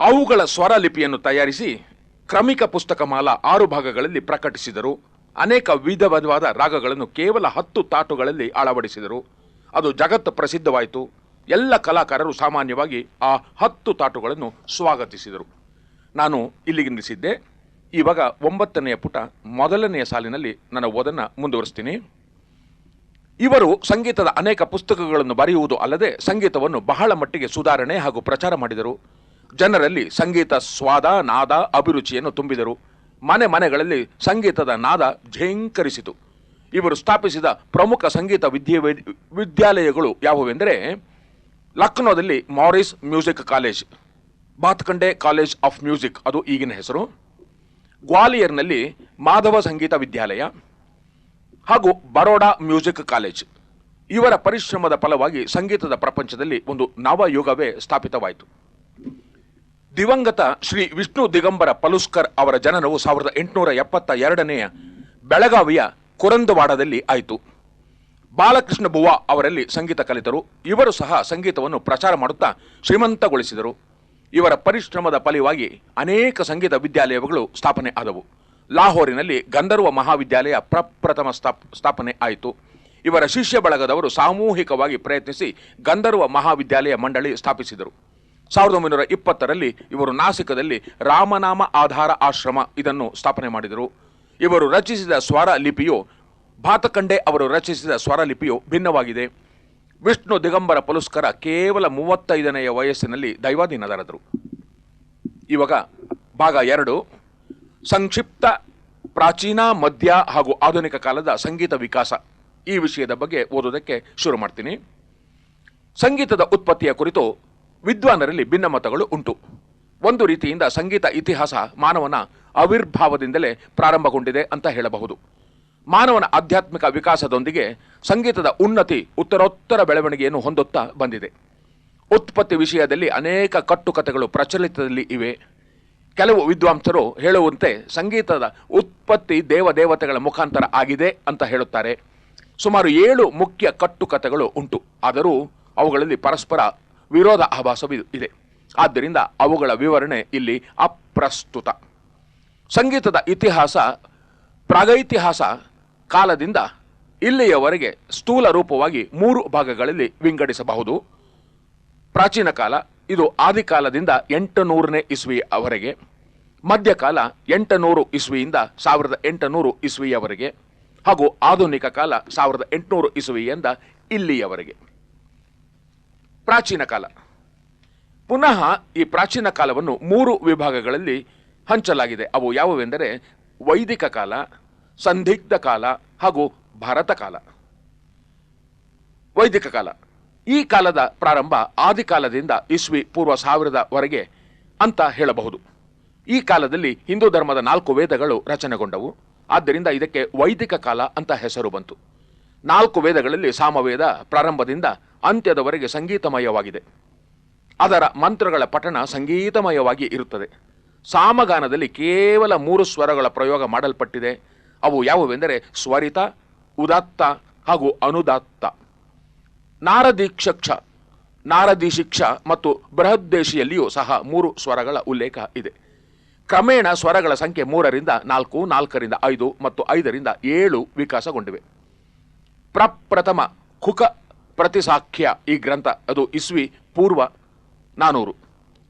ಅವುಗಳ ಸ್ವರ ಲಿಪಿಯನ್ನು ತಯಾರಿಸಿ ಕ್ರಮಿಕ ಪುಸ್ತಕ ಮಾಲ ಆರು ಭಾಗಗಳಲ್ಲಿ ಪ್ರಕಟಿಸಿದರು. ಅನೇಕ ವಿಧ ವಿಧವಾದ ರಾಗಗಳನ್ನು ಕೇವಲ ಹತ್ತು ತಾಟುಗಳಲ್ಲಿ ಅಳವಡಿಸಿದರು. ಅದು ಜಗತ್ತು ಪ್ರಸಿದ್ಧವಾಯಿತು. ಎಲ್ಲ ಕಲಾಕಾರರು ಸಾಮಾನ್ಯವಾಗಿ ಆ ಹತ್ತು ತಾಟುಗಳನ್ನು ಸ್ವಾಗತಿಸಿದರು. ನಾನು ಇಲ್ಲಿಗೆ ನಿಲ್ಲಿಸಿದ್ದೆ. ಇವಾಗ ಒಂಬತ್ತನೆಯ ಪುಟ ಮೊದಲನೆಯ ಸಾಲಿನಲ್ಲಿ ನನ್ನ ಓದನ್ನು ಮುಂದುವರಿಸ್ತೀನಿ. ಇವರು ಸಂಗೀತದ ಅನೇಕ ಪುಸ್ತಕಗಳನ್ನು ಬರೆಯುವುದು ಅಲ್ಲದೆ ಸಂಗೀತವನ್ನು ಬಹಳ ಮಟ್ಟಿಗೆ ಸುಧಾರಣೆ ಹಾಗೂ ಪ್ರಚಾರ ಮಾಡಿದರು. ಜನರಲ್ಲಿ ಸಂಗೀತ ಸ್ವಾದ, ನಾದ, ಅಭಿರುಚಿಯನ್ನು ತುಂಬಿದರು. ಮನೆ ಮನೆಗಳಲ್ಲಿ ಸಂಗೀತದ ನಾದ ಝೇಂಕರಿಸಿತು. ಇವರು ಸ್ಥಾಪಿಸಿದ ಪ್ರಮುಖ ಸಂಗೀತ ವಿದ್ಯೆ ವಿದ್ಯಾಲಯಗಳು ಯಾವುವೆಂದರೆ ಲಕ್ನೋದಲ್ಲಿ Marris music college, Bhatkhande college of music ಅದು ಈಗಿನ ಹೆಸರು, ಗ್ವಾಲಿಯರ್ನಲ್ಲಿ ಮಾಧವ ಸಂಗೀತ ವಿದ್ಯಾಲಯ ಹಾಗೂ ಬರೋಡಾ ಮ್ಯೂಸಿಕ್ ಕಾಲೇಜ್. ಇವರ ಪರಿಶ್ರಮದ ಫಲವಾಗಿ ಸಂಗೀತದ ಪ್ರಪಂಚದಲ್ಲಿ ಒಂದು ನವಯುಗವೇ ಸ್ಥಾಪಿತವಾಯಿತು. ದಿವಂಗತ ಶ್ರೀ ವಿಷ್ಣು ದಿಗಂಬರ ಪಲುಸ್ಕರ್ ಅವರ ಜನನವು ಸಾವಿರದ ಎಂಟುನೂರ ಎಪ್ಪತ್ತ ಎರಡನೆಯ ಬೆಳಗಾವಿಯ ಕುರಂದವಾಡದಲ್ಲಿ ಆಯಿತು. ಬಾಲಕೃಷ್ಣ ಬುವಾ ಅವರಲ್ಲಿ ಸಂಗೀತ ಕಲಿತರು. ಇವರು ಸಹ ಸಂಗೀತವನ್ನು ಪ್ರಚಾರ ಮಾಡುತ್ತಾ ಶ್ರೀಮಂತಗೊಳಿಸಿದರು. ಇವರ ಪರಿಶ್ರಮದ ಫಲವಾಗಿ ಅನೇಕ ಸಂಗೀತ ವಿದ್ಯಾಲಯಗಳು ಸ್ಥಾಪನೆ ಆದವು. ಲಾಹೋರಿನಲ್ಲಿ ಗಂಧರ್ವ ಮಹಾವಿದ್ಯಾಲಯ ಪ್ರಪ್ರಥಮ ಸ್ಥಾಪ್, ಸ್ಥಾಪನೆ ಆಯಿತು. ಇವರ ಶಿಷ್ಯ ಬಳಗದವರು ಸಾಮೂಹಿಕವಾಗಿ ಪ್ರಯತ್ನಿಸಿ ಗಂಧರ್ವ ಮಹಾವಿದ್ಯಾಲಯ ಮಂಡಳಿ ಸ್ಥಾಪಿಸಿದರು. ಸಾವಿರದ ಒಂಬೈನೂರ ಇಪ್ಪತ್ತರಲ್ಲಿ ಇವರು ನಾಸಿಕದಲ್ಲಿ ರಾಮನಾಮ ಆಧಾರ ಆಶ್ರಮ ಇದನ್ನು ಸ್ಥಾಪನೆ ಮಾಡಿದರು. ಇವರು ರಚಿಸಿದ ಸ್ವರ ಲಿಪಿಯು ಭಾತಖಂಡೆ ಅವರು ರಚಿಸಿದ ಸ್ವರ ಲಿಪಿಯು ಭಿನ್ನವಾಗಿದೆ. ವಿಷ್ಣು ದಿಗಂಬರ ಪುಲಸ್ಕರ ಕೇವಲ ಮೂವತ್ತೈದನೆಯ ವಯಸ್ಸಿನಲ್ಲಿ ದೈವಾಧೀನದರದರು ಇವಾಗ ಭಾಗ ಎರಡು, ಸಂಕ್ಷಿಪ್ತ ಪ್ರಾಚೀನ, ಮಧ್ಯ ಹಾಗೂ ಆಧುನಿಕ ಕಾಲದ ಸಂಗೀತ ವಿಕಾಸ. ಈ ವಿಷಯದ ಬಗ್ಗೆ ಓದೋದಕ್ಕೆ ಶುರು ಮಾಡ್ತೀನಿ. ಸಂಗೀತದ ಉತ್ಪತ್ತಿಯ ಕುರಿತು ವಿದ್ವಾನರಲ್ಲಿ ಭಿನ್ನಮತಗಳು ಉಂಟು. ಒಂದು ರೀತಿಯಿಂದ ಸಂಗೀತ ಇತಿಹಾಸ ಮಾನವನ ಆವಿರ್ಭಾವದಿಂದಲೇ ಪ್ರಾರಂಭಗೊಂಡಿದೆ ಅಂತ ಹೇಳಬಹುದು. ಮಾನವನ ಆಧ್ಯಾತ್ಮಿಕ ವಿಕಾಸದೊಂದಿಗೆ ಸಂಗೀತದ ಉನ್ನತಿ, ಉತ್ತರೋತ್ತರ ಬೆಳವಣಿಗೆಯನ್ನು ಹೊಂದುತ್ತಾ ಬಂದಿದೆ. ಉತ್ಪತ್ತಿ ವಿಷಯದಲ್ಲಿ ಅನೇಕ ಕಟ್ಟುಕತೆಗಳು ಪ್ರಚಲಿತದಲ್ಲಿ ಇವೆ. ಕೆಲವು ವಿದ್ವಾಂಸರು ಹೇಳುವಂತೆ ಸಂಗೀತದ ಉತ್ಪತ್ತಿ ದೇವದೇವತೆಗಳ ಮುಖಾಂತರ ಆಗಿದೆ ಅಂತ ಹೇಳುತ್ತಾರೆ. ಸುಮಾರು ಏಳು ಮುಖ್ಯ ಕಟ್ಟುಕತೆಗಳು ಉಂಟು. ಆದರೂ ಅವುಗಳಲ್ಲಿ ಪರಸ್ಪರ ವಿರೋಧ ಆಭಾಸವಿದೆ ಇದೆ ಆದ್ದರಿಂದ ಅವುಗಳ ವಿವರಣೆ ಇಲ್ಲಿ ಅಪ್ರಸ್ತುತ. ಸಂಗೀತದ ಇತಿಹಾಸ, ಪ್ರಾಗೈತಿಹಾಸ ಕಾಲದಿಂದ ಇಲ್ಲಿಯವರೆಗೆ ಸ್ಥೂಲ ರೂಪವಾಗಿ ಮೂರು ಭಾಗಗಳಲ್ಲಿ ವಿಂಗಡಿಸಬಹುದು. ಪ್ರಾಚೀನ ಕಾಲ, ಇದು ಆದಿಕಾಲದಿಂದ ಎಂಟು ನೂರನೇ ಇಸ್ವಿಯವರೆಗೆ, ಮಧ್ಯಕಾಲ ಎಂಟುನೂರು ಇಸ್ವಿಯಿಂದ ಸಾವಿರದ ಎಂಟುನೂರು ಇಸ್ವಿಯವರೆಗೆ ಹಾಗೂ ಆಧುನಿಕ ಕಾಲ ಸಾವಿರದ ಎಂಟುನೂರು ಇಸ್ವಿಯಿಂದ ಇಲ್ಲಿಯವರೆಗೆ. ಪ್ರಾಚೀನ ಕಾಲ. ಪುನಃ ಈ ಪ್ರಾಚೀನ ಕಾಲವನ್ನು ಮೂರು ವಿಭಾಗಗಳಲ್ಲಿ ಹಂಚಲಾಗಿದೆ. ಅವು ಯಾವುವೆಂದರೆ ವೈದಿಕ ಕಾಲ, ಸಂದಿಗ್ಧ ಕಾಲ ಹಾಗೂ ಭಾರತ ಕಾಲ. ವೈದಿಕ ಕಾಲ. ಈ ಕಾಲದ ಪ್ರಾರಂಭ ಆದಿಕಾಲದಿಂದ ಇಸ್ವಿ ಪೂರ್ವ ಸಾವಿರದವರೆಗೆ ಅಂತ ಹೇಳಬಹುದು. ಈ ಕಾಲದಲ್ಲಿ ಹಿಂದೂ ಧರ್ಮದ ನಾಲ್ಕು ವೇದಗಳು ರಚನೆಗೊಂಡವು. ಆದ್ದರಿಂದ ಇದಕ್ಕೆ ವೈದಿಕ ಕಾಲ ಅಂತ ಹೆಸರು ಬಂತು. ನಾಲ್ಕು ವೇದಗಳಲ್ಲಿ ಸಾಮವೇದ ಪ್ರಾರಂಭದಿಂದ ಅಂತ್ಯದವರೆಗೆ ಸಂಗೀತಮಯವಾಗಿದೆ. ಅದರ ಮಂತ್ರಗಳ ಪಠಣ ಸಂಗೀತಮಯವಾಗಿ ಇರುತ್ತದೆ. ಸಾಮಗಾನದಲ್ಲಿ ಕೇವಲ ಮೂರು ಸ್ವರಗಳ ಪ್ರಯೋಗ ಮಾಡಲ್ಪಟ್ಟಿದೆ. ಅವು ಯಾವುವೆಂದರೆ ಸ್ವರಿತ, ಉದಾತ್ತ ಹಾಗೂ ಅನುದಾತ್ತ. ನಾರದೀಕ್ಷಕ್ಷ, ನಾರದೀಶಿಕ್ಷ ಮತ್ತು ಬೃಹದ್ದೇಶಿಯಲ್ಲಿಯೂ ಸಹ ಮೂರು ಸ್ವರಗಳ ಉಲ್ಲೇಖ ಇದೆ. ಕ್ರಮೇಣ ಸ್ವರಗಳ ಸಂಖ್ಯೆ ಮೂರರಿಂದ ನಾಲ್ಕು, ನಾಲ್ಕರಿಂದ ಐದು ಮತ್ತು ಐದರಿಂದ ಏಳು ವಿಕಾಸಗೊಂಡಿವೆ. ಪ್ರಪ್ರಥಮ ಕುಕ ಪ್ರತಿಸಾಖ್ಯ ಈ ಗ್ರಂಥ. ಅದು ಇಸ್ವಿ ಪೂರ್ವ ನಾನೂರು.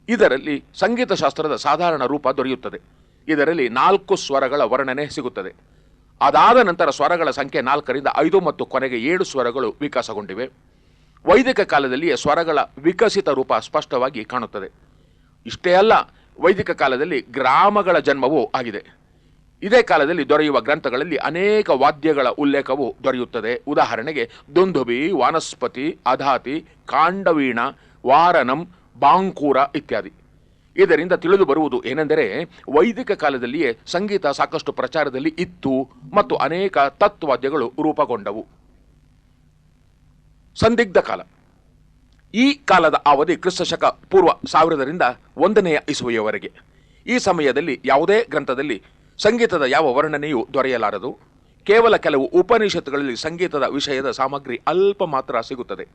ಇದರಲ್ಲಿ ಸಂಗೀತ ಶಾಸ್ತ್ರದ ಸಾಧಾರಣ ರೂಪ ದೊರೆಯುತ್ತದೆ. ಇದರಲ್ಲಿ ನಾಲ್ಕು ಸ್ವರಗಳ ವರ್ಣನೆ ಸಿಗುತ್ತದೆ. ಅದಾದ ನಂತರ ಸ್ವರಗಳ ಸಂಖ್ಯೆ ನಾಲ್ಕರಿಂದ ಐದು ಮತ್ತು ಕೊನೆಗೆ ಏಳು ಸ್ವರಗಳು ವಿಕಾಸಗೊಂಡಿವೆ. ವೈದಿಕ ಕಾಲದಲ್ಲಿಯೇ ಸ್ವರಗಳ ವಿಕಸಿತ ರೂಪ ಸ್ಪಷ್ಟವಾಗಿ ಕಾಣುತ್ತದೆ. ಇಷ್ಟೇ ಅಲ್ಲ, ವೈದಿಕ ಕಾಲದಲ್ಲಿ ಗ್ರಾಮಗಳ ಜನ್ಮವೂ ಆಗಿದೆ. ಇದೇ ಕಾಲದಲ್ಲಿ ದೊರೆಯುವ ಗ್ರಂಥಗಳಲ್ಲಿ ಅನೇಕ ವಾದ್ಯಗಳ ಉಲ್ಲೇಖವು ದೊರೆಯುತ್ತದೆ. ಉದಾಹರಣೆಗೆ, ದುಂದುಬಿ, ವಾನಸ್ಪತಿ, ಅಧಾತಿ, ಕಾಂಡವೀಣ ವಾರನಂ ಬಾಂಕೂರ ಇತ್ಯಾದಿ. ಇದರಿಂದ ತಿಳಿದು ಬರುವುದು ಏನೆಂದರೆ, ವೈದಿಕ ಕಾಲದಲ್ಲಿಯೇ ಸಂಗೀತ ಸಾಕಷ್ಟು ಪ್ರಚಾರದಲ್ಲಿ ಇತ್ತು ಮತ್ತು ಅನೇಕ ತತ್ವಾದ್ಯಗಳು ರೂಪಗೊಂಡವು. ಸಂದಿಗ್ಧ ಕಾಲ. ಈ ಕಾಲದ ಅವಧಿ ಕ್ರಿಸ್ತಶಕ ಪೂರ್ವ ಸಾವಿರದರಿಂದ ಒಂದನೆಯ ಇಸುವೆಯವರೆಗೆ. ಈ ಸಮಯದಲ್ಲಿ ಯಾವುದೇ ಗ್ರಂಥದಲ್ಲಿ ಸಂಗೀತದ ಯಾವ ವರ್ಣನೆಯೂ ದೊರೆಯಲಾರದು. ಕೇವಲ ಕೆಲವು ಉಪನಿಷತ್ತುಗಳಲ್ಲಿ ಸಂಗೀತದ ವಿಷಯದ ಸಾಮಗ್ರಿ ಅಲ್ಪ ಮಾತ್ರ ಸಿಗುತ್ತದೆ.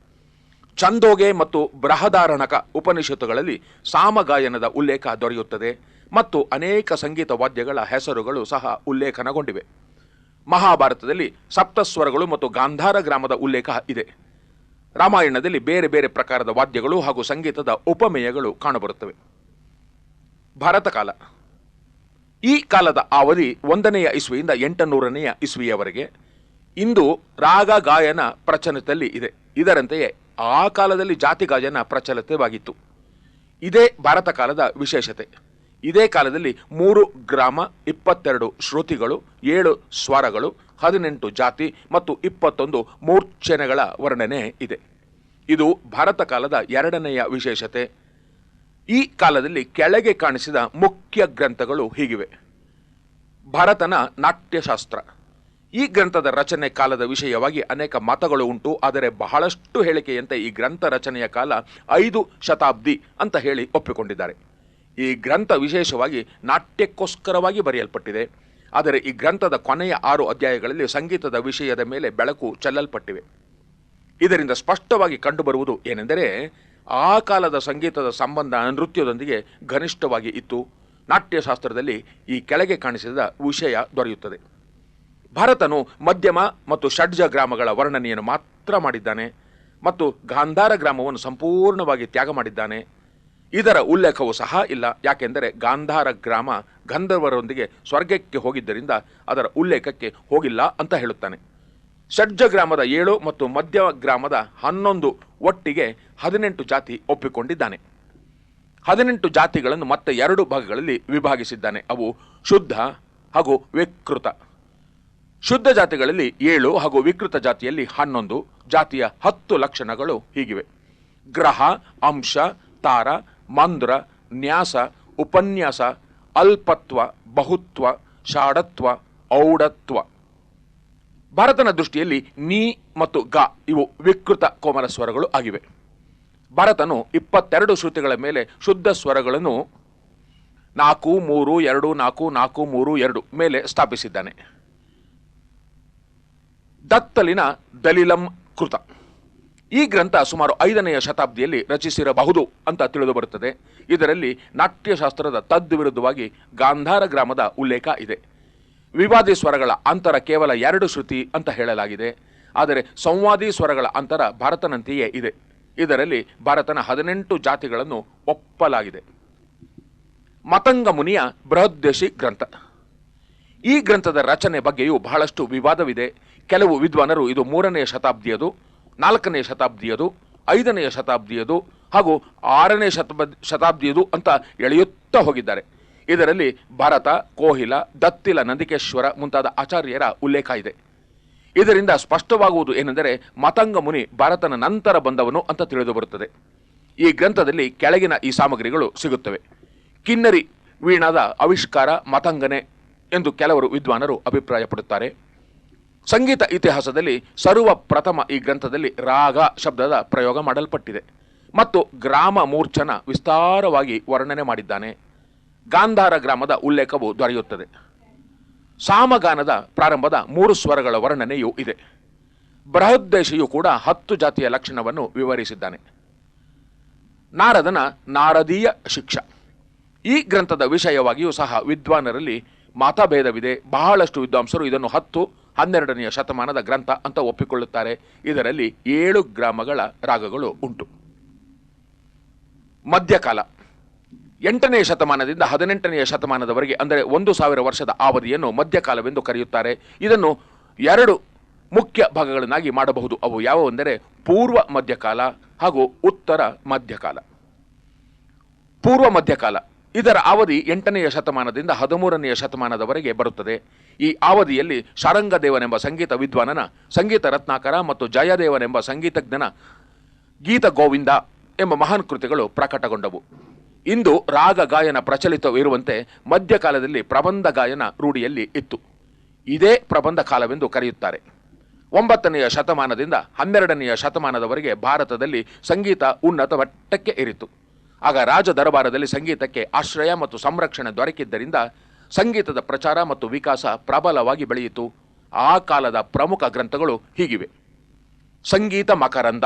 ಚಂದೋಗೆ ಮತ್ತು ಬೃಹದಾರಣಕ ಉಪನಿಷತ್ತುಗಳಲ್ಲಿ ಸಾಮಗಾಯನದ ಉಲ್ಲೇಖ ದೊರೆಯುತ್ತದೆ ಮತ್ತು ಅನೇಕ ಸಂಗೀತ ವಾದ್ಯಗಳ ಹೆಸರುಗಳು ಸಹ ಉಲ್ಲೇಖನಗೊಂಡಿವೆ. ಮಹಾಭಾರತದಲ್ಲಿ ಸಪ್ತಸ್ವರಗಳು ಮತ್ತು ಗಾಂಧಾರ ಗ್ರಾಮದ ಉಲ್ಲೇಖ ಇದೆ. ರಾಮಾಯಣದಲ್ಲಿ ಬೇರೆ ಬೇರೆ ಪ್ರಕಾರದ ವಾದ್ಯಗಳು ಹಾಗೂ ಸಂಗೀತದ ಉಪಮೇಯಗಳು ಕಾಣಬರುತ್ತವೆ. ಭಾರತ ಕಾಲ. ಈ ಕಾಲದ ಅವಧಿ ಒಂದನೆಯ ಇಸ್ವಿಯಿಂದ ಎಂಟನೂರನೆಯ ಇಸ್ವಿಯವರೆಗೆ. ಇಂದು ರಾಗ ಗಾಯನ ಪ್ರಚಲಿತದಲ್ಲಿ ಇದೆ. ಇದರಂತೆಯೇ ಆ ಕಾಲದಲ್ಲಿ ಜಾತಿ ಗಾಯನ ಪ್ರಚಲಿತವಾಗಿತ್ತು. ಇದೇ ಭಾರತ ಕಾಲದ ವಿಶೇಷತೆ. ಇದೇ ಕಾಲದಲ್ಲಿ ಮೂರು ಗ್ರಾಮ, ಇಪ್ಪತ್ತೆರಡು ಶ್ರುತಿಗಳು, ಏಳು ಸ್ವರಗಳು, ಹದಿನೆಂಟು ಜಾತಿ ಮತ್ತು ಇಪ್ಪತ್ತೊಂದು ಮೂರ್ಛನೆಗಳ ವರ್ಣನೆ ಇದೆ. ಇದು ಭಾರತ ಕಾಲದ ಎರಡನೆಯ ವಿಶೇಷತೆ. ಈ ಕಾಲದಲ್ಲಿ ಕೆಳಗೆ ಕಾಣಿಸಿದ ಮುಖ್ಯ ಗ್ರಂಥಗಳು ಹೀಗಿವೆ. ಭರತನ ನಾಟ್ಯಶಾಸ್ತ್ರ. ಈ ಗ್ರಂಥದ ರಚನೆ ಕಾಲದ ವಿಷಯವಾಗಿ ಅನೇಕ ಮತಗಳು ಉಂಟು, ಆದರೆ ಬಹಳಷ್ಟು ಹೇಳಿಕೆಯಂತೆ ಈ ಗ್ರಂಥ ರಚನೆಯ ಕಾಲ ಐದು ಶತಾಬ್ದಿ ಅಂತ ಹೇಳಿ ಒಪ್ಪಿಕೊಂಡಿದ್ದಾರೆ. ಈ ಗ್ರಂಥ ವಿಶೇಷವಾಗಿ ನಾಟ್ಯಕ್ಕೋಸ್ಕರವಾಗಿ ಬರೆಯಲ್ಪಟ್ಟಿದೆ. ಆದರೆ ಈ ಗ್ರಂಥದ ಕೊನೆಯ ಆರು ಅಧ್ಯಾಯಗಳಲ್ಲಿ ಸಂಗೀತದ ವಿಷಯದ ಮೇಲೆ ಬೆಳಕು ಚೆಲ್ಲಲ್ಪಟ್ಟಿವೆ. ಇದರಿಂದ ಸ್ಪಷ್ಟವಾಗಿ ಕಂಡುಬರುವುದು ಏನೆಂದರೆ ಆ ಕಾಲದ ಸಂಗೀತದ ಸಂಬಂಧ ನೃತ್ಯದೊಂದಿಗೆ ಘನಿಷ್ಠವಾಗಿ ಇತ್ತು. ನಾಟ್ಯಶಾಸ್ತ್ರದಲ್ಲಿ ಈ ಕೆಳಗೆ ಕಾಣಿಸಿದ ವಿಷಯ ದೊರೆಯುತ್ತದೆ. ಭರತನು ಮಧ್ಯಮ ಮತ್ತು ಷಡ್ಜ ಗ್ರಾಮಗಳ ವರ್ಣನೆಯನ್ನು ಮಾತ್ರ ಮಾಡಿದ್ದಾನೆ ಮತ್ತು ಗಾಂಧಾರ ಗ್ರಾಮವನ್ನು ಸಂಪೂರ್ಣವಾಗಿ ತ್ಯಾಗ ಮಾಡಿದ್ದಾನೆ. ಇದರ ಉಲ್ಲೇಖವೂ ಸಹ ಇಲ್ಲ, ಯಾಕೆಂದರೆ ಗಾಂಧಾರ ಗ್ರಾಮ ಗಂಧರ್ವರೊಂದಿಗೆ ಸ್ವರ್ಗಕ್ಕೆ ಹೋಗಿದ್ದರಿಂದ ಅದರ ಉಲ್ಲೇಖಕ್ಕೆ ಹೋಗಿಲ್ಲ ಅಂತ ಹೇಳುತ್ತಾನೆ. ಷಡ್ಜ ಗ್ರಾಮದ ಏಳು ಮತ್ತು ಮಧ್ಯ ಗ್ರಾಮದ ಹನ್ನೊಂದು ಒಟ್ಟಿಗೆ ಹದಿನೆಂಟು ಜಾತಿ ಒಪ್ಪಿಕೊಂಡಿದ್ದಾನೆ. ಹದಿನೆಂಟು ಜಾತಿಗಳನ್ನು ಮತ್ತೆ ಎರಡು ಭಾಗಗಳಲ್ಲಿ ವಿಭಾಗಿಸಿದ್ದಾನೆ. ಅವು ಶುದ್ಧ ಹಾಗೂ ವಿಕೃತ. ಶುದ್ಧ ಜಾತಿಗಳಲ್ಲಿ ಏಳು ಹಾಗೂ ವಿಕೃತ ಜಾತಿಯಲ್ಲಿ ಹನ್ನೊಂದು, ಜಾತಿಯ ಹತ್ತು ಲಕ್ಷಣಗಳು ಹೀಗಿವೆ. ಗ್ರಹ, ಅಂಶ, ತಾರ, ಮಂದ್ರ, ನ್ಯಾಸ, ಉಪನ್ಯಾಸ, ಅಲ್ಪತ್ವ, ಬಹುತ್ವ, ಷಾಡತ್ವ, ಔಡತ್ವ. ಭಾರತನ ದೃಷ್ಟಿಯಲ್ಲಿ ನೀ ಮತ್ತು ಗ ಇವು ವಿಕೃತ ಕೋಮಲ ಸ್ವರಗಳು ಆಗಿವೆ. ಭರತನು ಇಪ್ಪತ್ತೆರಡು ಶ್ರುತಿಗಳ ಮೇಲೆ ಶುದ್ಧ ಸ್ವರಗಳನ್ನು ನಾಲ್ಕು, ಮೂರು, ಎರಡು, ನಾಲ್ಕು ನಾಲ್ಕು, ಮೂರು, ಎರಡು ಮೇಲೆ ಸ್ಥಾಪಿಸಿದ್ದಾನೆ. ದತ್ತಲಿನ ದಲಿಲಂ ಕೃತ. ಈ ಗ್ರಂಥ ಸುಮಾರು ಐದನೆಯ ಶತಾಬ್ದಿಯಲ್ಲಿ ರಚಿಸಿರಬಹುದು ಅಂತ ತಿಳಿದು ಬರುತ್ತದೆ. ಇದರಲ್ಲಿ ನಾಟ್ಯಶಾಸ್ತ್ರದ ತದ್ವಿರುದ್ಧವಾಗಿ ಗಾಂಧಾರ ಗ್ರಾಮದ ಉಲ್ಲೇಖ ಇದೆ. ವಿವಾದಿ ಸ್ವರಗಳ ಅಂತರ ಕೇವಲ ಎರಡು ಶ್ರುತಿ ಅಂತ ಹೇಳಲಾಗಿದೆ. ಆದರೆ ಸಂವಾದಿ ಸ್ವರಗಳ ಅಂತರ ಭಾರತನಂತೆಯೇ ಇದೆ. ಇದರಲ್ಲಿ ಭಾರತನ ಹದಿನೆಂಟು ಜಾತಿಗಳನ್ನು ಒಪ್ಪಲಾಗಿದೆ. ಮತಂಗ ಮುನಿಯ ಬೃಹದ್ದೇಶಿ ಗ್ರಂಥ. ಈ ಗ್ರಂಥದ ರಚನೆ ಬಗ್ಗೆಯೂ ಬಹಳಷ್ಟು ವಿವಾದವಿದೆ. ಕೆಲವು ವಿದ್ವಾನರು ಇದು ಮೂರನೆಯ ಶತಾಬ್ದಿಯದು ನಾಲ್ಕನೇ ಶತಾಬ್ದಿಯದು, ಐದನೆಯ ಶತಾಬ್ದಿಯದು ಹಾಗೂ ಆರನೇ ಶತಬ, ಶತಾಬ್ದಿಯದು ಅಂತ ಎಳೆಯುತ್ತಾ ಹೋಗಿದ್ದಾರೆ. ಇದರಲ್ಲಿ ಭರತ, ಕೋಹಿಲ, ದತ್ತಿಲ, ನಂದಿಕೇಶ್ವರ ಮುಂತಾದ ಆಚಾರ್ಯರ ಉಲ್ಲೇಖ ಇದೆ. ಇದರಿಂದ ಸ್ಪಷ್ಟವಾಗುವುದು ಏನೆಂದರೆ ಮತಂಗ ಮುನಿ ಭಾರತನ ನಂತರ ಬಂದವನು ಅಂತ ತಿಳಿದು ಬರುತ್ತದೆ. ಈ ಗ್ರಂಥದಲ್ಲಿ ಕೆಳಗಿನ ಈ ಸಾಮಗ್ರಿಗಳು ಸಿಗುತ್ತವೆ. ಕಿನ್ನರಿ ವೀಣಾದ ಆವಿಷ್ಕಾರ, ಮತಂಗನೆ ಎಂದು ಕೆಲವರು ವಿದ್ವಾನರು ಅಭಿಪ್ರಾಯಪಡುತ್ತಾರೆ. ಸಂಗೀತ ಇತಿಹಾಸದಲ್ಲಿ ಸರ್ವ ಪ್ರಥಮ ಈ ಗ್ರಂಥದಲ್ಲಿ ರಾಗ ಶಬ್ದದ ಪ್ರಯೋಗ ಮಾಡಲ್ಪಟ್ಟಿದೆ. ಮತ್ತು ಗ್ರಾಮ ಮೂರ್ಛನ ವಿಸ್ತಾರವಾಗಿ ವರ್ಣನೆ ಮಾಡಿದ್ದಾನೆ. ಗಾಂಧಾರ ಗ್ರಾಮದ ಉಲ್ಲೇಖವು ದೊರೆಯುತ್ತದೆ. ಸಾಮಗಾನದ ಪ್ರಾರಂಭದ ಮೂರು ಸ್ವರಗಳ ವರ್ಣನೆಯೂ ಇದೆ. ಬೃಹದ್ದೇಶಿಯು ಕೂಡ ಹತ್ತು ಜಾತಿಯ ಲಕ್ಷಣವನ್ನು ವಿವರಿಸಿದ್ದಾನೆ. ನಾರದನ ನಾರದೀಯ ಶಿಕ್ಷಾ. ಈ ಗ್ರಂಥದ ವಿಷಯವಾಗಿಯೂ ಸಹ ವಿದ್ವಾನರಲ್ಲಿ ಮತಭೇದವಿದೆ. ಬಹಳಷ್ಟು ವಿದ್ವಾಂಸರು ಇದನ್ನು ಹತ್ತು, ಹನ್ನೆರಡನೆಯ ಶತಮಾನದ ಗ್ರಂಥ ಅಂತ ಒಪ್ಪಿಕೊಳ್ಳುತ್ತಾರೆ. ಇದರಲ್ಲಿ ಏಳು ಗ್ರಾಮಗಳ ರಾಗಗಳು ಉಂಟು. ಮಧ್ಯಕಾಲ. ಎಂಟನೆಯ ಶತಮಾನದಿಂದ ಹದಿನೆಂಟನೆಯ ಶತಮಾನದವರೆಗೆ, ಅಂದರೆ ಒಂದು ಸಾವಿರ ವರ್ಷದ ಅವಧಿಯನ್ನು ಮಧ್ಯಕಾಲವೆಂದು ಕರೆಯುತ್ತಾರೆ. ಇದನ್ನು ಎರಡು ಮುಖ್ಯ ಭಾಗಗಳನ್ನಾಗಿ ಮಾಡಬಹುದು. ಅವು ಯಾವುವೆಂದರೆ ಪೂರ್ವ ಮಧ್ಯಕಾಲ ಹಾಗೂ ಉತ್ತರ ಮಧ್ಯಕಾಲ. ಪೂರ್ವ ಮಧ್ಯಕಾಲ. ಇದರ ಅವಧಿ ಎಂಟನೆಯ ಶತಮಾನದಿಂದ ಹದಿಮೂರನೆಯ ಶತಮಾನದವರೆಗೆ ಬರುತ್ತದೆ. ಈ ಅವಧಿಯಲ್ಲಿ ಶಾರಂಗದೇವನೆಂಬ ಸಂಗೀತ ವಿದ್ವಾನನ, ಸಂಗೀತ ರತ್ನಾಕರ ಮತ್ತು ಜಯದೇವನೆಂಬ ಸಂಗೀತಜ್ಞನ ಗೀತ ಗೋವಿಂದ ಎಂಬ ಮಹಾನ್ ಕೃತಿಗಳು ಪ್ರಕಟಗೊಂಡವು. ಇಂದು ರಾಗ ಗಾಯನ ಪ್ರಚಲಿತವಿರುವಂತೆ ಮಧ್ಯಕಾಲದಲ್ಲಿ ಪ್ರಬಂಧ ಗಾಯನ ರೂಢಿಯಲ್ಲಿ ಇತ್ತು. ಇದೇ ಪ್ರಬಂಧ ಕಾಲವೆಂದು ಕರೆಯುತ್ತಾರೆ. ಒಂಬತ್ತನೆಯ ಶತಮಾನದಿಂದ ಹನ್ನೆರಡನೆಯ ಶತಮಾನದವರೆಗೆ ಭಾರತದಲ್ಲಿ ಸಂಗೀತ ಉನ್ನತ ಮಟ್ಟಕ್ಕೆ ಏರಿತು ಆಗ ರಾಜ ದರಬಾರದಲ್ಲಿ ಸಂಗೀತಕ್ಕೆ ಆಶ್ರಯ ಮತ್ತು ಸಂರಕ್ಷಣೆ ದೊರಕಿದ್ದರಿಂದ ಸಂಗೀತದ ಪ್ರಚಾರ ಮತ್ತು ವಿಕಾಸ ಪ್ರಬಲವಾಗಿ ಬೆಳೆಯಿತು. ಆ ಕಾಲದ ಪ್ರಮುಖ ಗ್ರಂಥಗಳು ಹೀಗಿವೆ. ಸಂಗೀತ ಮಕರಂದ.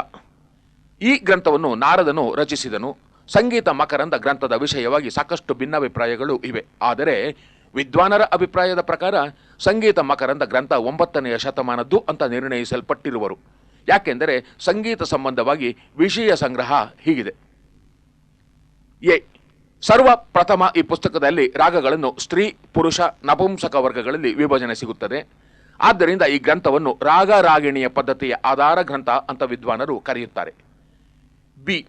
ಈ ಗ್ರಂಥವನ್ನು ನಾರದನು ರಚಿಸಿದನು. ಸಂಗೀತ ಮಕರಂದ ಗ್ರಂಥದ ವಿಷಯವಾಗಿ ಸಾಕಷ್ಟು ಭಿನ್ನಾಭಿಪ್ರಾಯಗಳು ಇವೆ. ಆದರೆ ವಿದ್ವಾನರ ಅಭಿಪ್ರಾಯದ ಪ್ರಕಾರ ಸಂಗೀತ ಮಕರಂದ ಗ್ರಂಥ ಒಂಬತ್ತನೆಯ ಶತಮಾನದ್ದು ಅಂತ ನಿರ್ಣಯಿಸಲ್ಪಟ್ಟಿರುವರು. ಯಾಕೆಂದರೆ ಸಂಗೀತ ಸಂಬಂಧವಾಗಿ ವಿಷಯ ಸಂಗ್ರಹ ಹೀಗಿದೆ. ಎ. ಸರ್ವ ಪ್ರಥಮ ಈ ಪುಸ್ತಕದಲ್ಲಿ ರಾಗಗಳನ್ನು ಸ್ತ್ರೀ, ಪುರುಷ, ನಪುಂಸಕ ವರ್ಗಗಳಲ್ಲಿ ವಿಭಜನೆ ಸಿಗುತ್ತದೆ. ಆದ್ದರಿಂದ ಈ ಗ್ರಂಥವನ್ನು ರಾಗ ರಾಗಿಣಿಯ ಪದ್ಧತಿಯ ಆಧಾರ ಗ್ರಂಥ ಅಂತ ವಿದ್ವಾನರು ಕರೆಯುತ್ತಾರೆ. ಬಿ.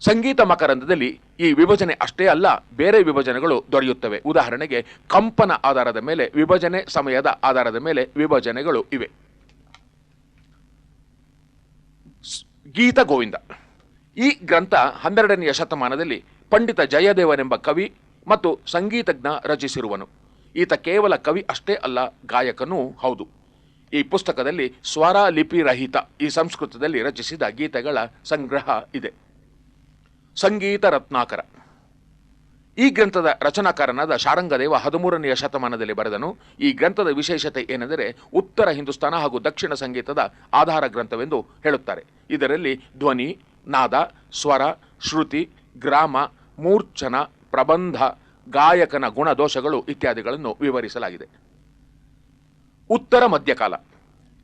ಸಂಗೀತ ಮಕರಂದದಲ್ಲಿ ಈ ವಿಭಜನೆ ಅಷ್ಟೇ ಅಲ್ಲ, ಬೇರೆ ವಿಭಜನೆಗಳು ದೊರೆಯುತ್ತವೆ. ಉದಾಹರಣೆಗೆ, ಕಂಪನ ಆಧಾರದ ಮೇಲೆ ವಿಭಜನೆ, ಸಮಯದ ಆಧಾರದ ಮೇಲೆ ವಿಭಜನೆಗಳು ಇವೆ. ಗೀತ ಗೋವಿಂದ. ಈ ಗ್ರಂಥ ಹನ್ನೆರಡನೆಯ ಶತಮಾನದಲ್ಲಿ ಪಂಡಿತ ಜಯದೇವನೆಂಬ ಕವಿ ಮತ್ತು ಸಂಗೀತಜ್ಞ ರಚಿಸಿರುವನು. ಈತ ಕೇವಲ ಕವಿ ಅಷ್ಟೇ ಅಲ್ಲ, ಗಾಯಕನೂ ಹೌದು. ಈ ಪುಸ್ತಕದಲ್ಲಿ ಸ್ವರ ಲಿಪಿ ರಹಿತ ಈ ಸಂಸ್ಕೃತದಲ್ಲಿ ರಚಿಸಿದ ಗೀತೆಗಳ ಸಂಗ್ರಹ ಇದೆ. ಸಂಗೀತ ರತ್ನಾಕರ. ಈ ಗ್ರಂಥದ ರಚನಾಕಾರನಾದ ಶಾರಂಗದೇವ ಹದಿಮೂರನೆಯ ಶತಮಾನದಲ್ಲಿ ಬರೆದನು. ಈ ಗ್ರಂಥದ ವಿಶೇಷತೆ ಏನೆಂದರೆ ಉತ್ತರ ಹಿಂದೂಸ್ತಾನ ಹಾಗೂ ದಕ್ಷಿಣ ಸಂಗೀತದ ಆಧಾರ ಗ್ರಂಥವೆಂದು ಹೇಳುತ್ತಾರೆ. ಇದರಲ್ಲಿ ಧ್ವನಿ, ನಾದ, ಸ್ವರ, ಶ್ರುತಿ, ಗ್ರಾಮ, ಮೂರ್ಛನ, ಪ್ರಬಂಧ, ಗಾಯಕನ ಗುಣದೋಷಗಳು ಇತ್ಯಾದಿಗಳನ್ನು ವಿವರಿಸಲಾಗಿದೆ. ಉತ್ತರ ಮಧ್ಯಕಾಲ.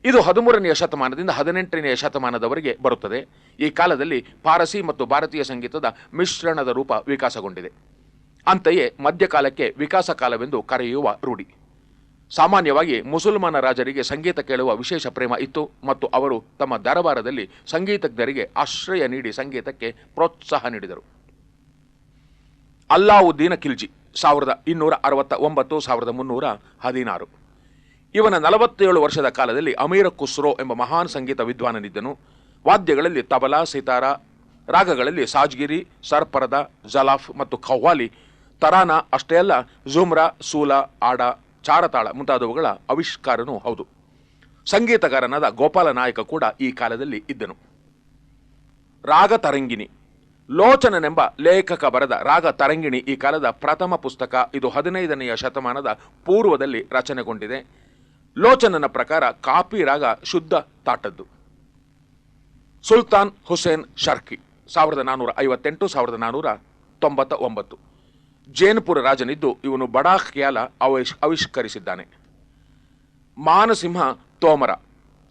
ಇದು ಹದಿಮೂರನೆಯ ಶತಮಾನದಿಂದ ಹದಿನೆಂಟನೆಯ ಶತಮಾನದವರೆಗೆ ಬರುತ್ತದೆ. ಈ ಕಾಲದಲ್ಲಿ ಪಾರಸಿ ಮತ್ತು ಭಾರತೀಯ ಸಂಗೀತದ ಮಿಶ್ರಣದ ರೂಪ ವಿಕಾಸಗೊಂಡಿದೆ. ಅಂತೆಯೇ ಮಧ್ಯಕಾಲಕ್ಕೆ ವಿಕಾಸ ಕಾಲವೆಂದು ಕರೆಯುವ ರೂಢಿ. ಸಾಮಾನ್ಯವಾಗಿ ಮುಸಲ್ಮಾನ ರಾಜರಿಗೆ ಸಂಗೀತ ಕೇಳುವ ವಿಶೇಷ ಪ್ರೇಮ ಇತ್ತು ಮತ್ತು ಅವರು ತಮ್ಮ ದರಬಾರದಲ್ಲಿ ಸಂಗೀತಜ್ಞರಿಗೆ ಆಶ್ರಯ ನೀಡಿ ಸಂಗೀತಕ್ಕೆ ಪ್ರೋತ್ಸಾಹ ನೀಡಿದರು. ಅಲ್ಲಾವುದ್ದೀನ ಖಿಲ್ಜಿ, ಸಾವಿರದ ಇನ್ನೂರ ಅರವತ್ತ ಒಂಬತ್ತು ಸಾವಿರದ ಮುನ್ನೂರ ಹದಿನಾರು. ಇವನ ನಲವತ್ತೇಳು ವರ್ಷದ ಕಾಲದಲ್ಲಿ ಅಮೀರ ಖುಸ್ರೋ ಎಂಬ ಮಹಾನ್ ಸಂಗೀತ ವಿದ್ವಾನನಿದ್ದನು. ವಾದ್ಯಗಳಲ್ಲಿ ತಬಲಾ, ಸಿತಾರ, ರಾಗಗಳಲ್ಲಿ ಸಾಜ್ಗಿರಿ, ಸರ್ಪರದ, ಜಲಾಫ್ ಮತ್ತು ಖವ್ವಾಲಿ ತರಾನ ಅಷ್ಟೇ ಅಲ್ಲ ಜುಮ್ರಾ ಸೂಲ, ಆಡ, ಚಾರತಾಳ ಮುಂತಾದವುಗಳ ಆವಿಷ್ಕಾರನೂ ಹೌದು. ಸಂಗೀತಗಾರನಾದ ಗೋಪಾಲ ನಾಯಕ ಕೂಡ ಈ ಕಾಲದಲ್ಲಿ ಇದ್ದನು. ರಾಗ ತರಂಗಿಣಿ. ಲೋಚನನೆಂಬ ಲೇಖಕ ಬರೆದ ರಾಗ ತರಂಗಿಣಿ ಈ ಕಾಲದ ಪ್ರಥಮ ಪುಸ್ತಕ ಇದು ಹದಿನೈದನೆಯ ಶತಮಾನದ ಪೂರ್ವದಲ್ಲಿ ರಚನೆಗೊಂಡಿದೆ. ಲೋಚನನ ಪ್ರಕಾರ ಕಾಪಿ ರಾಗ ಶುದ್ಧ ತಾಟದ್ದು. ಸುಲ್ತಾನ್ ಹುಸೇನ್ ಶರ್ಕಿ, ಸಾವಿರದ ನಾನ್ನೂರ ಐವತ್ತೆಂಟು, ಸಾವಿರದ ನಾನ್ನೂರ ತೊಂಬತ್ತ ಒಂಬತ್ತು ಜೇನ್ಪುರ ರಾಜನಿದ್ದು ಇವನು ಬಡಾ ಖ್ಯಾಲ ಆವಿಷ್ ಆವಿಷ್ಕರಿಸಿದ್ದಾನೆ. ಮಾನಸಿಂಹ ತೋಮರ,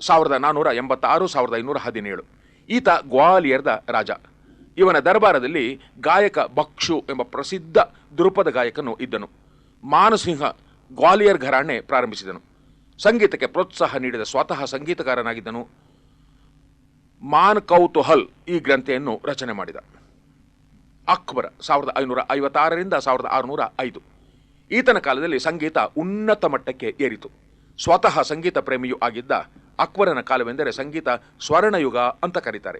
ಸಾವಿರದ ನಾನ್ನೂರ ಎಂಬತ್ತಾರು, ಸಾವಿರದ ಐನೂರ ಹದಿನೇಳು. ಈತ ಗ್ವಾಲಿಯರ್ದ ರಾಜ. ಇವನ ದರ್ಬಾರದಲ್ಲಿ ಗಾಯಕ ಬಕ್ಷು ಎಂಬ ಪ್ರಸಿದ್ಧ ದ್ರುಪದ ಗಾಯಕನು ಇದ್ದನು. ಮಾನಸಿಂಹ ಗ್ವಾಲಿಯರ್ ಘರಾಣೆ ಪ್ರಾರಂಭಿಸಿದನು. ಸಂಗೀತಕ್ಕೆ ಪ್ರೋತ್ಸಾಹ ನೀಡಿದ ಸ್ವತಃ ಸಂಗೀತಗಾರನಾಗಿದ್ದನು ಮಾನ್ ಕೌತುಹಲ್ ಈ ಗ್ರಂಥೆಯನ್ನು ರಚನೆ ಮಾಡಿದ. ಅಕ್ಬರ, ಸಾವಿರದ ಐನೂರ ಐವತ್ತಾರರಿಂದ ಸಾವಿರದ ಆರುನೂರ ಐದು. ಈತನ ಕಾಲದಲ್ಲಿ ಸಂಗೀತ ಉನ್ನತ ಮಟ್ಟಕ್ಕೆ ಏರಿತು. ಸ್ವತಃ ಸಂಗೀತ ಪ್ರೇಮಿಯೂ ಆಗಿದ್ದ ಅಕ್ಬರನ ಕಾಲವೆಂದರೆ ಸಂಗೀತ ಸ್ವರ್ಣಯುಗ ಅಂತ ಕರೀತಾರೆ.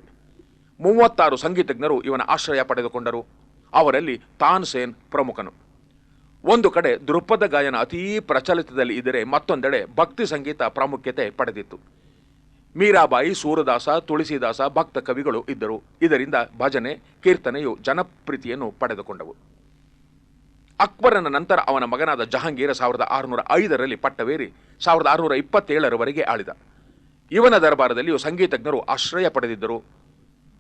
ಮೂವತ್ತಾರು ಸಂಗೀತಜ್ಞರು ಇವನ ಆಶ್ರಯ ಪಡೆದುಕೊಂಡರು. ಅವರಲ್ಲಿ ತಾನ್ಸೇನ್ ಪ್ರಮುಖನು. ಒಂದು ಕಡೆ ದೃಪದ ಗಾಯನ ಅತೀ ಪ್ರಚಲಿತದಲ್ಲಿ ಇದ್ದರೆ ಮತ್ತೊಂದೆಡೆ ಭಕ್ತಿ ಸಂಗೀತ ಪ್ರಾಮುಖ್ಯತೆ ಪಡೆದಿತ್ತು. ಮೀರಾಬಾಯಿ, ಸೂರದಾಸ, ತುಳಸಿದಾಸ ಭಕ್ತ ಕವಿಗಳು ಇದ್ದರು. ಇದರಿಂದ ಭಜನೆ, ಕೀರ್ತನೆಯು ಜನಪ್ರೀತಿಯನ್ನು ಪಡೆದುಕೊಂಡವು. ಅಕ್ಬರನ ನಂತರ ಅವನ ಮಗನಾದ ಜಹಾಂಗೀರ ಸಾವಿರದ ಆರುನೂರ ಐದರಲ್ಲಿ ಪಟ್ಟವೇರಿ ಸಾವಿರದ ಆರುನೂರ ಇಪ್ಪತ್ತೇಳರವರೆಗೆ ಆಳಿದ. ಇವನ ದರ್ಬಾರದಲ್ಲಿಯೂ ಸಂಗೀತಜ್ಞರು ಆಶ್ರಯ ಪಡೆದಿದ್ದರು.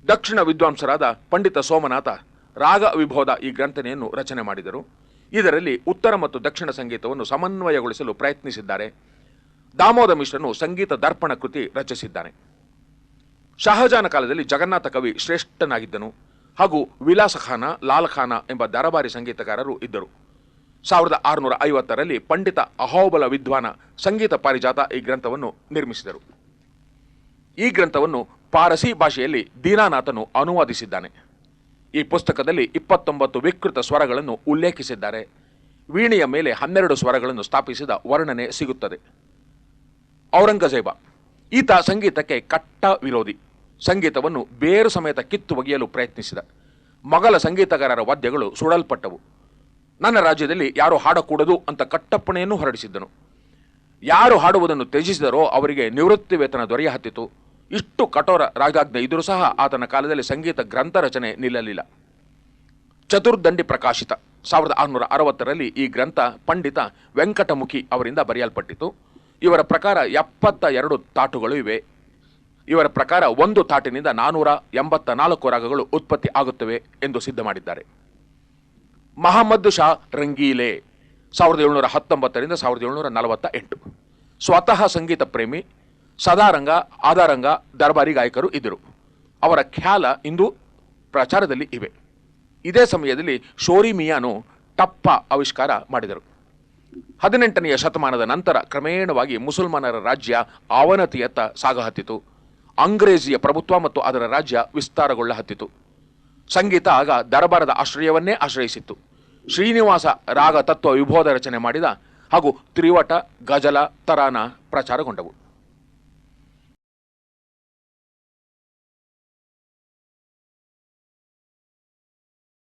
ದಕ್ಷಿಣ ವಿದ್ವಾಂಸರಾದ ಪಂಡಿತ ಸೋಮನಾಥ ರಾಗ ವಿಭೋದ ಈ ಗ್ರಂಥನೆಯನ್ನು ರಚನೆ ಮಾಡಿದರು. ಇದರಲ್ಲಿ ಉತ್ತರ ಮತ್ತು ದಕ್ಷಿಣ ಸಂಗೀತವನ್ನು ಸಮನ್ವಯಗೊಳಿಸಲು ಪ್ರಯತ್ನಿಸಿದ್ದಾರೆ. ದಾಮೋದ ಮಿಶ್ರನು ಸಂಗೀತ ದರ್ಪಣ ಕೃತಿ ರಚಿಸಿದ್ದಾನೆ. ಶಹಜಾನ ಕಾಲದಲ್ಲಿ ಜಗನ್ನಾಥ ಕವಿ ಶ್ರೇಷ್ಠನಾಗಿದ್ದನು ಹಾಗೂ ವಿಲಾಸ ಖಾನ, ಲಾಲ್ ಖಾನ ಎಂಬ ದರಬಾರಿ ಸಂಗೀತಗಾರರು ಇದ್ದರು. ಸಾವಿರದ ಆರುನೂರ ಐವತ್ತರಲ್ಲಿ ಪಂಡಿತ ಅಹೋಬಲ ವಿದ್ವಾನ ಸಂಗೀತ ಪಾರಿಜಾತ ಈ ಗ್ರಂಥವನ್ನು ನಿರ್ಮಿಸಿದರು. ಈ ಗ್ರಂಥವನ್ನು ಪಾರಸಿ ಭಾಷೆಯಲ್ಲಿ ದೀನಾನಾಥನು ಅನುವಾದಿಸಿದ್ದಾನೆ. ಈ ಪುಸ್ತಕದಲ್ಲಿ ಇಪ್ಪತ್ತೊಂಬತ್ತು ವಿಕೃತ ಸ್ವರಗಳನ್ನು ಉಲ್ಲೇಖಿಸಿದ್ದಾರೆ. ವೀಣೆಯ ಮೇಲೆ ಹನ್ನೆರಡು ಸ್ವರಗಳನ್ನು ಸ್ಥಾಪಿಸಿದ ವರ್ಣನೆ ಸಿಗುತ್ತದೆ. ಔರಂಗಜೇಬ, ಈತ ಸಂಗೀತಕ್ಕೆ ಕಟ್ಟ ವಿರೋಧಿ. ಸಂಗೀತವನ್ನು ಬೇರು ಸಮೇತ ಕಿತ್ತು ಒಗೆಯಲು ಪ್ರಯತ್ನಿಸಿದ. ಮೊಘಲ ಸಂಗೀತಗಾರರ ವಾದ್ಯಗಳು ಸುಡಲ್ಪಟ್ಟವು. ನನ್ನ ರಾಜ್ಯದಲ್ಲಿ ಯಾರು ಹಾಡಕೂಡದು ಅಂತ ಕಟ್ಟಪ್ಪಣೆಯನ್ನು ಹೊರಡಿಸಿದ್ದನು. ಯಾರು ಹಾಡುವುದನ್ನು ತ್ಯಜಿಸಿದರೋ ಅವರಿಗೆ ನಿವೃತ್ತಿ ವೇತನ ದೊರೆಯ ಹತ್ತಿತು ಇಷ್ಟು ಕಠೋರ ರಾಜಾಜ್ಞೆ ಇದ್ದರೂ ಸಹ ಆತನ ಕಾಲದಲ್ಲಿ ಸಂಗೀತ ಗ್ರಂಥ ರಚನೆ ನಿಲ್ಲಲಿಲ್ಲ. ಚತುರ್ದಂಡಿ ಪ್ರಕಾಶಿತ. ಸಾವಿರದ ಆರುನೂರ ಅರವತ್ತರಲ್ಲಿ ಈ ಗ್ರಂಥ ಪಂಡಿತ ವೆಂಕಟಮುಖಿ ಅವರಿಂದ ಬರೆಯಲ್ಪಟ್ಟಿತು. ಇವರ ಪ್ರಕಾರ ಎಪ್ಪತ್ತ ಎರಡು ತಾಟುಗಳು ಇವೆ. ಇವರ ಪ್ರಕಾರ ಒಂದು ತಾಟಿನಿಂದ ನಾನೂರ ಎಂಬತ್ತ ನಾಲ್ಕು ರಾಗಗಳು ಉತ್ಪತ್ತಿ ಆಗುತ್ತವೆ ಎಂದು ಸಿದ್ಧ ಮಾಡಿದ್ದಾರೆ. ಮಹಮ್ಮದ್ ಶಾ ರಂಗೀಲೆ, ಸಾವಿರದ ಏಳುನೂರ ಹತ್ತೊಂಬತ್ತರಿಂದ ಸಾವಿರದ ಏಳುನೂರ ನಲವತ್ತ ಎಂಟು ಸ್ವತಃ ಸಂಗೀತ ಪ್ರೇಮಿ ಸದಾರಂಗ, ಆದಾರಂಗ ದರ್ಬಾರಿ ಗಾಯಕರು ಇದ್ದರು. ಅವರ ಖ್ಯಾಲ ಇಂದು ಪ್ರಚಾರದಲ್ಲಿ ಇವೆ. ಇದೇ ಸಮಯದಲ್ಲಿ ಶೋರಿ ಮಿಯಾನು ಟಪ್ಪ ಆವಿಷ್ಕಾರ ಮಾಡಿದರು. ಹದಿನೆಂಟನೆಯ ಶತಮಾನದ ನಂತರ ಕ್ರಮೇಣವಾಗಿ ಮುಸಲ್ಮಾನರ ರಾಜ್ಯ ಅವನತಿಯತ್ತ ಸಾಗಹತ್ತಿತು. ಅಂಗ್ರೇಜಿಯ ಪ್ರಭುತ್ವ ಮತ್ತು ಅದರ ರಾಜ್ಯ ವಿಸ್ತಾರಗೊಳ್ಳ ಹತ್ತಿತು ಸಂಗೀತ ಆಗ ದರಬಾರದ ಆಶ್ರಯವನ್ನೇ ಆಶ್ರಯಿಸಿತ್ತು. ಶ್ರೀನಿವಾಸ ರಾಗ ತತ್ವ ವಿಭೋಧ ರಚನೆ ಮಾಡಿದ ಹಾಗೂ ತ್ರಿವಟ, ಗಜಲ, ತರಾನ ಪ್ರಚಾರಗೊಂಡವು.